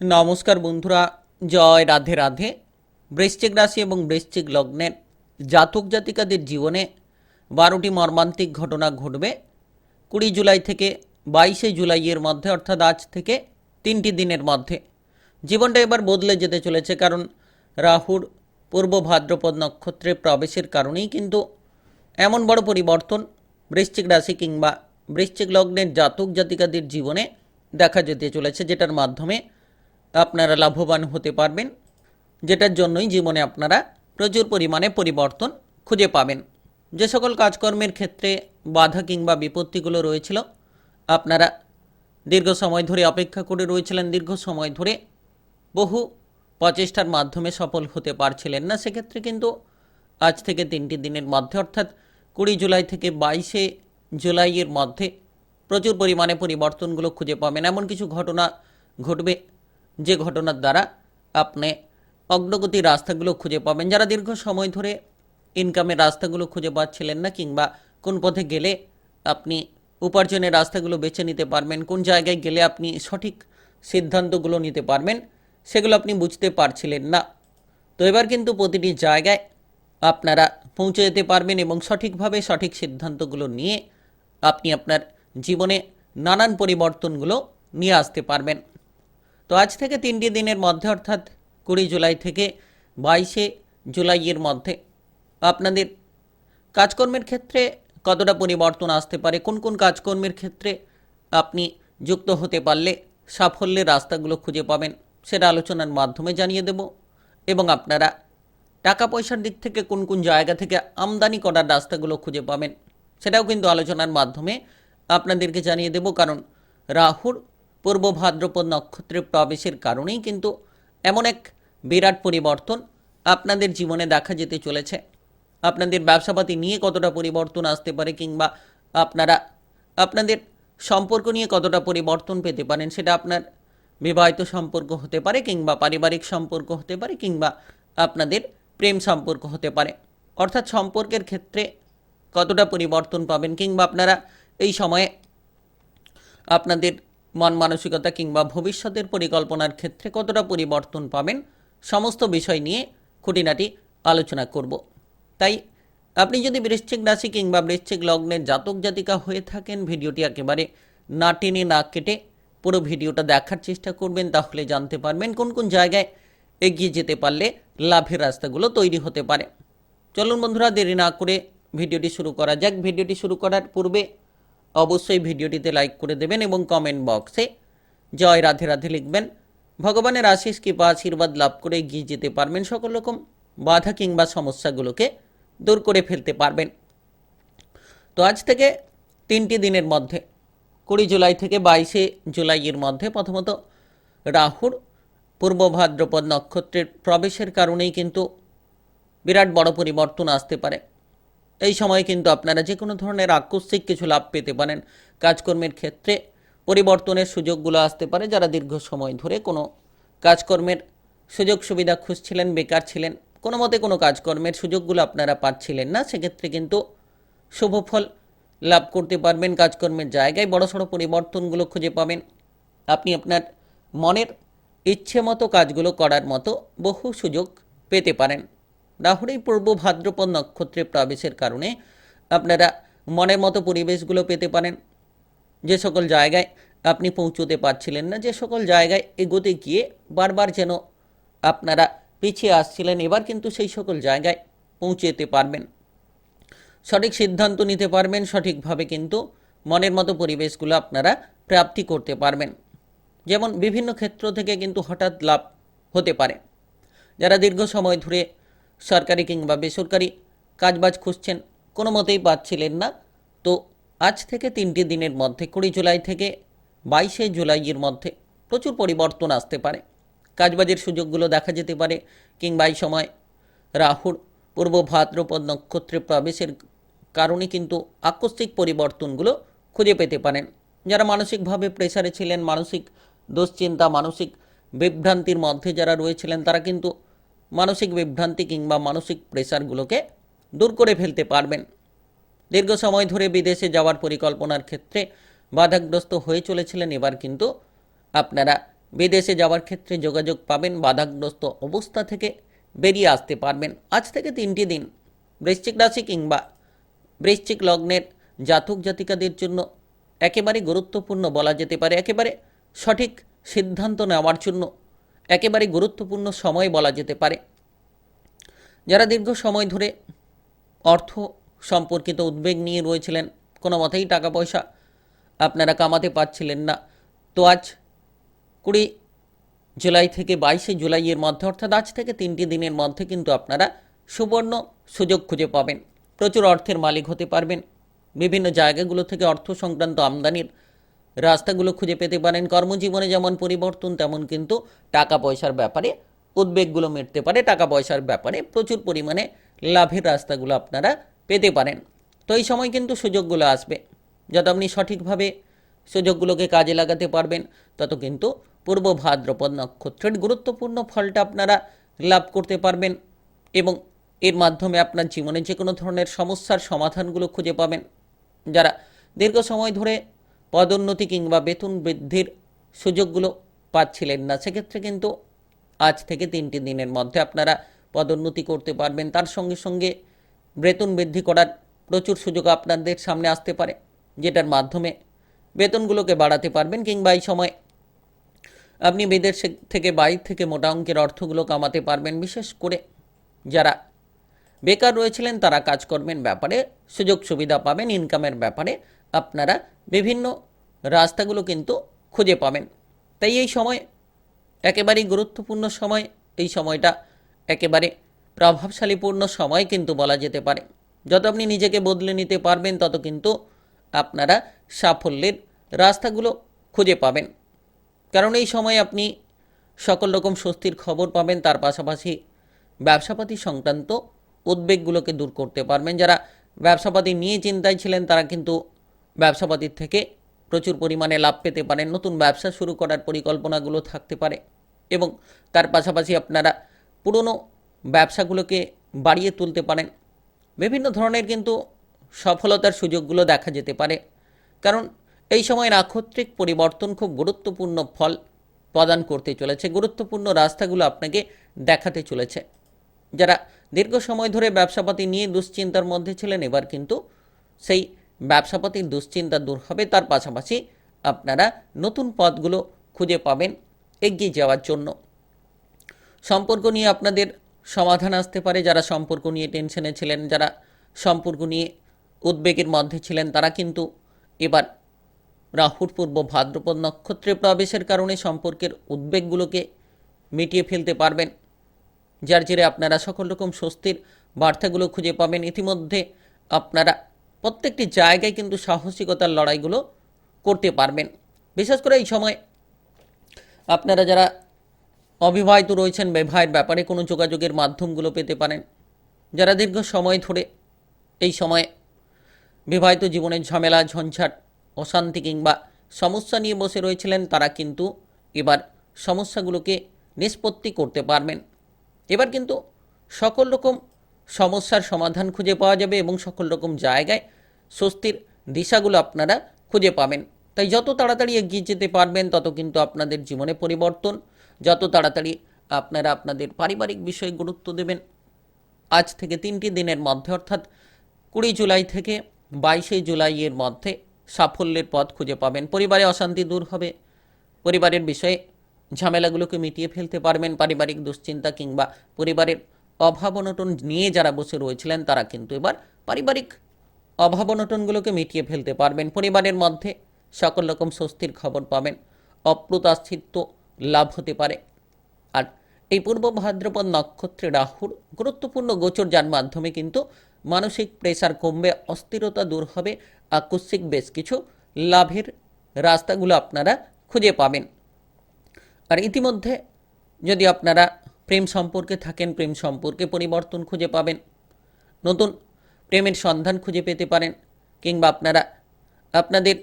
নমস্কার বন্ধুরা, জয় রাধে রাধে। বৃশ্চিক রাশি এবং বৃশ্চিক লগ্নের জাতক জাতিকাদের জীবনে বারোটি মর্মান্তিক ঘটনা ঘটবে। কুড়ি জুলাই থেকে বাইশে জুলাইয়ের মধ্যে, অর্থাৎ আজ থেকে তিনটি দিনের মধ্যে। জীবনটা এবার বদলে যেতে চলেছে, কারণ রাহুর পূর্ব ভাদ্রপদ নক্ষত্রে প্রবেশের কারণেই কিন্তু এমন বড় পরিবর্তন বৃশ্চিক রাশি কিংবা বৃশ্চিক লগ্নের জাতক জাতিকাদের জীবনে দেখা যেতে চলেছে, যেটার মাধ্যমে আপনারা লাভবান হতে পারবেন। যেটার জন্যই জীবনে আপনারা প্রচুর পরিমাণে পরিবর্তন খুঁজে পাবেন। যে সকল কাজকর্মের ক্ষেত্রে বাধা কিংবা বিপত্তিগুলো রয়েছিল, আপনারা দীর্ঘ সময় ধরে অপেক্ষা করে রয়েছিলেন, দীর্ঘ সময় ধরে বহু প্রচেষ্টার মাধ্যমে সফল হতে পারছিলেন না। সেক্ষেত্রে কিন্তু আজ থেকে তিনটি দিনের মধ্যে, অর্থাৎ কুড়ি জুলাই থেকে বাইশে জুলাইয়ের মধ্যে প্রচুর পরিমাণে পরিবর্তনগুলো খুঁজে পাবেন। এমন কিছু ঘটনা ঘটবে যে ঘটনার দ্বারা আপনি অগ্রগতির রাস্তাগুলো খুঁজে পাবেন। যারা দীর্ঘ সময় ধরে ইনকামের রাস্তাগুলো খুঁজে পাচ্ছিলেন না, কিংবা কোন পথে গেলে আপনি উপার্জনের রাস্তাগুলো বেছে নিতে পারবেন, কোন জায়গায় গেলে আপনি সঠিক সিদ্ধান্তগুলো নিতে পারবেন, সেগুলো আপনি বুঝতে পারছিলেন না। তো এবার কিন্তু প্রতিটি জায়গায় আপনারা পৌঁছে যেতে পারবেন এবং সঠিকভাবে সঠিক সিদ্ধান্তগুলো নিয়ে আপনি আপনার জীবনে নানান পরিবর্তনগুলো নিয়ে আসতে পারবেন। তো আজ থেকে তিনটি দিনের মধ্যে, অর্থাৎ কুড়ি জুলাই থেকে বাইশে জুলাইয়ের মধ্যে আপনাদের কাজকর্মের ক্ষেত্রে কতটা পরিবর্তন আসতে পারে, কোন কোন কাজকর্মের ক্ষেত্রে আপনি যুক্ত হতে পারলে সাফল্যের রাস্তাগুলো খুঁজে পাবেন সেটা আলোচনার মাধ্যমে জানিয়ে দেব। এবং আপনারা টাকা পয়সার দিক থেকে কোন কোন জায়গা থেকে আমদানি করার রাস্তাগুলো খুঁজে পাবেন, সেটাও কিন্তু আলোচনার মাধ্যমে আপনাদেরকে জানিয়ে দেব। কারণ রাহুর পূর্ব ভাদ্রপদ নক্ষত্রের প্রবেশের কারণেই কিন্তু এমন এক বিরাট পরিবর্তন আপনাদের জীবনে দেখা যেতে চলেছে। আপনাদের ব্যবসাপাতি নিয়ে কতটা পরিবর্তন আসতে পারে কিংবা আপনারা, আপনাদের সম্পর্ক নিয়ে কতটা পরিবর্তন পেতে পারেন সেটা আপনার বিবাহিত সম্পর্ক হতে পারে কিংবা পারিবারিক সম্পর্ক হতে পারে কিংবা আপনাদের প্রেম সম্পর্ক হতে পারে। অর্থাৎ সম্পর্কের ক্ষেত্রে কতটা পরিবর্তন পাবেন কিংবা আপনারা এই সময়ে আপনাদের মন মানসিকতা কিংবা ভবিষ্যতের পরিকল্পনার ক্ষেত্রে কতটা পরিবর্তন পাবেন, সমস্ত বিষয় নিয়ে খুঁটিনাটি আলোচনা করব। তাই, আপনি যদি বৃশ্চিক রাশি কিংবা বৃশ্চিক লগ্নের জাতক জাতিকা হয়ে থাকেন, ভিডিওটি একেবারে না টেনে না কেটে পুরো ভিডিওটা দেখার চেষ্টা করবেন, তাহলে জানতে পারবেন কোন কোন জায়গায় এগিয়ে যেতে পারলে লাভের রাস্তাগুলো তৈরি হতে পারে। চলুন বন্ধুরা, দেরি না করে ভিডিওটি শুরু করা যাক। ভিডিওটি শুরু করার পূর্বে অবশ্যই ভিডিওটিতে লাইক করে দেবেন এবং কমেন্ট বক্সে জয় রাধে রাধে লিখবেন। ভগবানের আশিস কৃপা, আশীর্বাদ লাভ করে এগিয়ে যেতে পারবেন সকল রকম বাধা কিংবা সমস্যাগুলোকে দূর করে ফেলতে পারবেন। তো আজ থেকে তিনটি দিনের মধ্যে, কুড়ি জুলাই থেকে বাইশে জুলাইয়ের মধ্যে প্রথমত রাহুর পূর্ব ভাদ্রপদ নক্ষত্রের প্রবেশের কারণেই কিন্তু বিরাট বড় পরিবর্তন আসতে পারে। এই সময় কিন্তু আপনারা যে কোনো ধরনের আকস্মিক কিছু লাভ পেতে পারেন। কাজকর্মের ক্ষেত্রে পরিবর্তনের সুযোগগুলো আসতে পারে যারা দীর্ঘ সময় ধরে কোনো কাজকর্মের সুযোগ সুবিধা খুঁজছিলেন, বেকার ছিলেন, কোনো মতে কোনো কাজকর্মের সুযোগগুলো আপনারা পাচ্ছিলেন না, সেক্ষেত্রে কিন্তু শুভ ফল লাভ করতে পারবেন, কাজকর্মের জায়গায় বড়সড় পরিবর্তনগুলো খুঁজে পাবেন। আপনি আপনার মনের ইচ্ছে মতো কাজগুলো করার মতো বহু সুযোগ পেতে পারেন। রাহুর পূর্ব ভাদ্রপদ নক্ষত্রে প্রবেশের কারণে আপনারা মনের মতো পরিবেশগুলো পেতে পারেন। যে সকল জায়গায় আপনি পৌঁছতে পারছিলেন না, যে সকল জায়গায় এগোতে গিয়ে বারবার যেন আপনারা পিছিয়ে আসছিলেন, এবার কিন্তু সেই সকল জায়গায় পৌঁছেতে পারবেন। সঠিক সিদ্ধান্ত নিতে পারবেন, সঠিকভাবে কিন্তু মনের মতো পরিবেশগুলো আপনারা প্রাপ্তি করতে পারবেন। যেমন বিভিন্ন ক্ষেত্র থেকে কিন্তু হঠাৎ লাভ হতে পারে। যারা দীর্ঘ সময় ধরে সরকারি কিংবা বেসরকারি কাজবাজ খুঁজছেন, কোনো মতেই পাচ্ছিলেন না। তো আজ থেকে তিনটি দিনের মধ্যে, কুড়ি জুলাই থেকে বাইশে জুলাইয়ের মধ্যে প্রচুর পরিবর্তন আসতে পারে। কাজবাজের সুযোগগুলো দেখা যেতে পারে, কিংবা এই সময় রাহুর পূর্ব ভাদ্রপদ নক্ষত্রে প্রবেশের কারণে কিন্তু আকস্মিক পরিবর্তনগুলো খুঁজে পেতে পারেন। যারা মানসিকভাবে প্রেসারে ছিলেন, মানসিক দুশ্চিন্তা, মানসিক বিভ্রান্তির মধ্যে যারা রয়েছিলেন, তারা কিন্তু মানসিক বিভ্রান্তি কিংবা মানসিক প্রেসারগুলোকে দূর করে ফেলতে পারবেন। দীর্ঘ সময় ধরে বিদেশে যাওয়ার পরিকল্পনার ক্ষেত্রে বাধাগ্রস্ত হয়ে চলেছিলেন এবার কিন্তু আপনারা। বিদেশে যাওয়ার ক্ষেত্রে যোগাযোগ পাবেন, বাধাগ্রস্ত অবস্থা থেকে বেরিয়ে আসতে পারবেন। আজ থেকে তিনটি দিন, বৃশ্চিক রাশি কিংবা বৃশ্চিক লগ্নের জাতক জাতিকাদের জন্য একেবারে গুরুত্বপূর্ণ বলা যেতে পারে। একেবারে সঠিক সিদ্ধান্ত নেওয়ার জন্য একেবারে গুরুত্বপূর্ণ সময় বলা যেতে পারে। যারা দীর্ঘ সময় ধরে অর্থ সম্পর্কিত উদ্বেগ নিয়ে রয়েছিলেন, কোনো মতেই টাকা পয়সা আপনারা কামাতে পারছিলেন না। তো আজ কুড়ি জুলাই থেকে বাইশে জুলাইয়ের মধ্যে, অর্থাৎ আজ থেকে তিনটি দিনের মধ্যে কিন্তু আপনারা সুবর্ণ সুযোগ খুঁজে পাবেন। প্রচুর অর্থের মালিক হতে পারবেন। বিভিন্ন জায়গাগুলো থেকে অর্থ সংক্রান্ত আমদানির রাস্তাগুলো খুঁজে পেতে পারেন। কর্মজীবনে যেমন পরিবর্তন, তেমন কিন্তু টাকা পয়সার ব্যাপারে, উদ্বেগগুলো মিটতে পারে। টাকা পয়সার ব্যাপারে প্রচুর পরিমাণে লাভের রাস্তাগুলো আপনারা পেতে পারেন। তো এই সময় কিন্তু সুযোগগুলো আসবে। যত আপনি সঠিকভাবে সুযোগগুলোকে কাজে লাগাতে পারবেন, তত কিন্তু পূর্ব ভাদ্রপদ নক্ষত্রের গুরুত্বপূর্ণ ফলটা আপনারা লাভ করতে পারবেন এবং এর মাধ্যমে আপনার জীবনে যে কোনো ধরনের সমস্যার সমাধানগুলো খুঁজে পাবেন। যারা দীর্ঘ সময় ধরে পদোন্নতি কিংবা বেতন বৃদ্ধির সুযোগগুলো পাচ্ছিলেন না। সেক্ষেত্রে কিন্তু আজ থেকে তিনটি দিনের মধ্যে আপনারা পদোন্নতি করতে পারবেন। তার সঙ্গে সঙ্গে বেতন বৃদ্ধি করার প্রচুর সুযোগ আপনাদের সামনে আসতে পারে, যেটার মাধ্যমে বেতনগুলোকে বাড়াতে পারবেন কিংবা এই সময় আপনি বিদেশ থেকে বাইর থেকে মোটা অঙ্কের অর্থগুলো কামাতে পারবেন। বিশেষ করে যারা বেকার রয়েছিলেন, তারা কাজকর্মের ব্যাপারে সুযোগ সুবিধা পাবেন ইনকামের ব্যাপারে আপনারা বিভিন্ন রাস্তাগুলো কিন্তু খুঁজে পাবেন। তাই এই সময় একেবারেই গুরুত্বপূর্ণ সময়, এই সময়টা একেবারে প্রভাবশালীপূর্ণ সময় কিন্তু বলা যেতে পারে। যত আপনি নিজেকে বদলে নিতে পারবেন, তত কিন্তু আপনারা সাফল্যের রাস্তাগুলো খুঁজে পাবেন। কারণ এই সময় আপনি সকল রকম স্বস্তির খবর পাবেন, তার পাশাপাশি ব্যবসাপাতি সংক্রান্ত উদ্বেগগুলোকে দূর করতে পারবেন। যারা ব্যবসাপাতি নিয়ে চিন্তায় ছিলেন, তারা কিন্তু ব্যবসাপাতির থেকে প্রচুর পরিমাণে লাভ পেতে পারেন নতুন ব্যবসা শুরু করার পরিকল্পনাগুলো থাকতে পারে এবং তার পাশাপাশি আপনারা পুরনো ব্যবসাগুলোকে বাড়িয়ে তুলতে পারেন। বিভিন্ন ধরনের কিন্তু সফলতার সুযোগগুলো দেখা যেতে পারে। কারণ এই সময় নাক্ষত্রিক পরিবর্তন খুব গুরুত্বপূর্ণ ফল প্রদান করতে চলেছে, গুরুত্বপূর্ণ রাস্তাগুলো আপনাকে দেখাতে চলেছে। যারা দীর্ঘ সময় ধরে ব্যবসাপাতি নিয়ে দুশ্চিন্তার মধ্যে ছিলেন, এবার কিন্তু সেই ব্যবসাপাতির দুশ্চিন্তা দূর হবে। তার পাশাপাশি আপনারা নতুন পথগুলো খুঁজে পাবেন এগিয়ে যাওয়ার জন্য। সম্পর্ক নিয়ে আপনাদের সমাধান আসতে পারে। যারা সম্পর্ক নিয়ে টেনশনে ছিলেন, যারা সম্পর্ক নিয়ে উদ্বেগের মধ্যে ছিলেন, তারা কিন্তু এবার রাহুর পূর্ব ভাদ্রপদ নক্ষত্রে প্রবেশের কারণে সম্পর্কের উদ্বেগগুলোকে মিটিয়ে ফেলতে পারবেন। যার জেরে আপনারা সকল রকম স্বস্তির বার্তাগুলো খুঁজে পাবেন। ইতিমধ্যে আপনারা প্রত্যেকটি জায়গায় কিন্তু সাহসিকতার লড়াইগুলো করতে পারবেন। বিশেষ করে এই সময় আপনারা যারা অবিবাহিত রয়েছেন, বিবাহের ব্যাপারে কোনো যোগাযোগের মাধ্যমগুলো পেতে পারেন। যারা দীর্ঘ সময় ধরে এই সময়ে বিবাহিত জীবনের ঝামেলা, ঝঞ্ঝাট, অশান্তি কিংবা সমস্যা নিয়ে বসে রয়েছিলেন, তারা কিন্তু এবার সমস্যাগুলোকে নিষ্পত্তি করতে পারবেন। এবার কিন্তু সকল রকম সমস্যার সমাধান খুঁজে পাওয়া যাবে এবং সকল রকম জায়গায় স্বস্তির দিশাগুলো আপনারা খুঁজে পাবেন। তাই যত তাড়াতাড়ি এগিয়ে যেতে পারবেন, তত কিন্তু আপনাদের জীবনে পরিবর্তন। যত তাড়াতাড়ি আপনারা আপনাদের পারিবারিক বিষয়ে গুরুত্ব দেবেন, আজ থেকে তিনটি দিনের মধ্যে, অর্থাৎ কুড়ি জুলাই থেকে বাইশে জুলাইয়ের মধ্যে সাফল্যের পথ খুঁজে পাবেন। পরিবারে অশান্তি দূর হবে। পরিবারের বিষয়ে ঝামেলাগুলোকে মিটিয়ে ফেলতে পারবেন। পারিবারিক দুশ্চিন্তা কিংবা পরিবারের অভাব অনটন নিয়ে যারা বসে রয়েছিলেন, তারা কিন্তু এবার পারিবারিক অভাব অনটনগুলোকে মিটিয়ে ফেলতে পারবেন পরিবারের মধ্যে। সকল রকম স্বস্তির খবর পাবেন। অপ্রত্যাশিত লাভ হতে পারে। আর এই পূর্ব ভাদ্রপদ নক্ষত্রে রাহুর গুরুত্বপূর্ণ গোচর যার মাধ্যমে কিন্তু মানসিক প্রেসার কমবে, অস্থিরতা দূর হবে, আকস্মিক বেশ কিছু লাভের রাস্তাগুলো আপনারা খুঁজে পাবেন। আর ইতিমধ্যে যদি আপনারা প্রেম সম্পর্কে থাকেন, প্রেম সম্পর্কে পরিবর্তন খুঁজে পাবেন। নতুন প্রেমের সন্ধান খুঁজে পেতে পারেন, কিংবা আপনারা, আপনাদের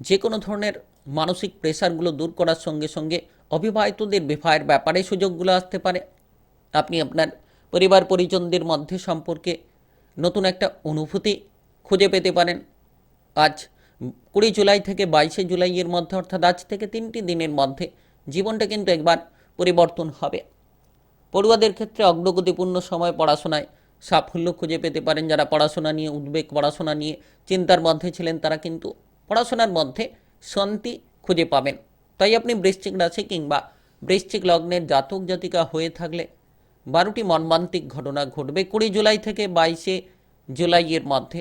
যে কোনো ধরনের মানসিক প্রেশারগুলো দূর করার সঙ্গে সঙ্গে অবিবাহিতদের বিবাহের ব্যাপারে সুযোগগুলো আসতে পারে। আপনি আপনার পরিবার পরিজনদের মধ্যে সম্পর্কে নতুন একটা অনুভূতি খুঁজে পেতে পারেন। আজ কুড়ি জুলাই থেকে বাইশে জুলাইয়ের মধ্যে, অর্থাৎ আজ থেকে তিনটি দিনের মধ্যে জীবনটা কিন্তু একবার পরিবর্তন হবে। পড়ুয়াদের ক্ষেত্রে অগ্রগতিপূর্ণ সময় পড়াশোনায় সাফল্য খুঁজে পেতে পারেন যারা পড়াশোনা নিয়ে উদ্বেগ, পড়াশোনা নিয়ে চিন্তার মধ্যে ছিলেন, তারা কিন্তু পড়াশোনার মধ্যে শান্তি খুঁজে পাবেন। তাই আপনি বৃশ্চিক রাশি কিংবা বৃশ্চিক লগ্নের জাতক, জাতিকা হয়ে থাকলে বারোটি মর্মান্তিক ঘটনা ঘটবে কুড়ি জুলাই থেকে বাইশে জুলাইয়ের মধ্যে।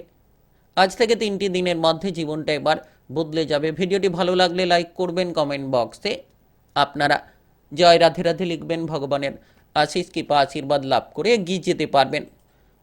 আজ থেকে তিনটি দিনের মধ্যে জীবনটা এবার বদলে যাবে। ভিডিওটি ভালো লাগলে লাইক করবেন, কমেন্ট বক্সে আপনারা জয় রাধে রাধে লিখবেন, ভগবানের আশিস কৃপা, আশীর্বাদ লাভ করে এগিয়ে যেতে পারবেন।